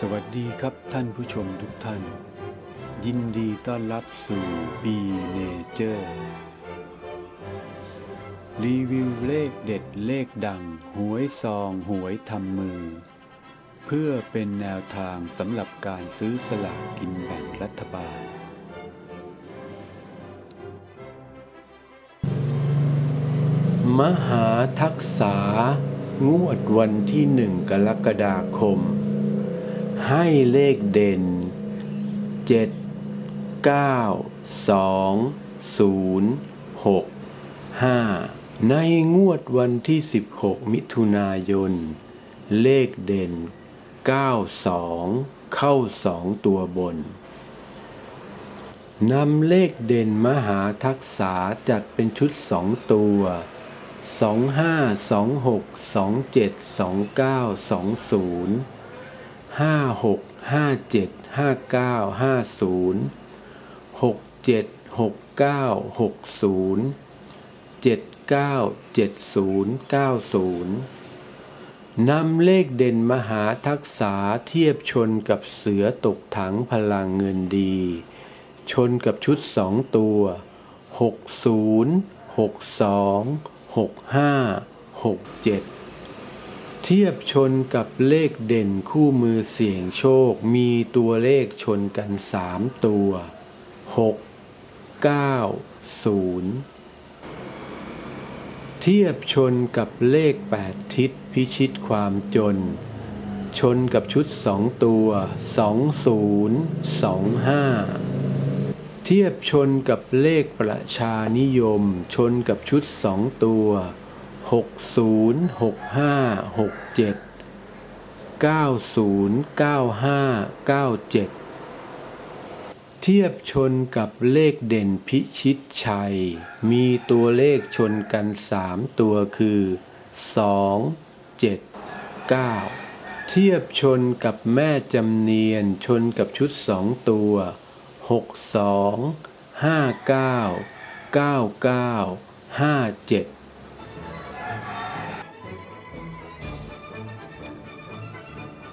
สวัสดีครับท่านผู้ชมทุกท่าน ยินดีต้อนรับสู่ B Nature รีวิวเลขเด็ดเลขดัง หวยซองหวยทำมือ เพื่อเป็นแนวทางสำหรับการซื้อสลากกินแบ่งรัฐบาล มหาทักษางวดวันที่หนึ่งกรกฎาคม ให้เลขเด่นเจ็ดเก้าสองศูนย์หกห้าในงวดวันที่ 16 มิถุนายน เลขเด่น 92 เข้า 2 ตัวบนนำเลขเด่นมหาทักษาจัดเป็นชุด 2 ตัว 25 26 27 29 20 ห้าหกห้าเจ็ดห้าเก้าห้าศูนย์หกเจ็ดหกเก้าหกศูนย์เจ็ดเก้าเจ็ดศูนย์เก้าศูนย์นำเลขเด่นมหาทักษาเทียบชนกับเสือตกถังพลังเงินดี ชนกับชุดสองตัวหกศูนย์หกสองหกห้าหกเจ็ด เทียบชนกับเลขเด่นคู่มือเสี่ยงโชค มีตัวเลขชนกันสามตัวหกเก้าศูนย์เทียบชนกับเลขแปดทิศพิชิตความจน ชนกับชุดสองตัวสองศูนย์สองห้าเทียบชนกับเลขประชานิยม ชนกับชุดสองตัว หกศูนย์หกห้าหกเจ็ดเก้าศูนย์เก้าห้าเก้าเจ็ดเทียบชนกับเลขเด่นพิชิตชัย มีตัวเลขชนกันสามตัวคือสองเจ็ดเก้าเทียบชนกับแม่จำเนียนชนกับชุดสองตัวหกสองห้าเก้าเก้าเก้าห้าเจ็ด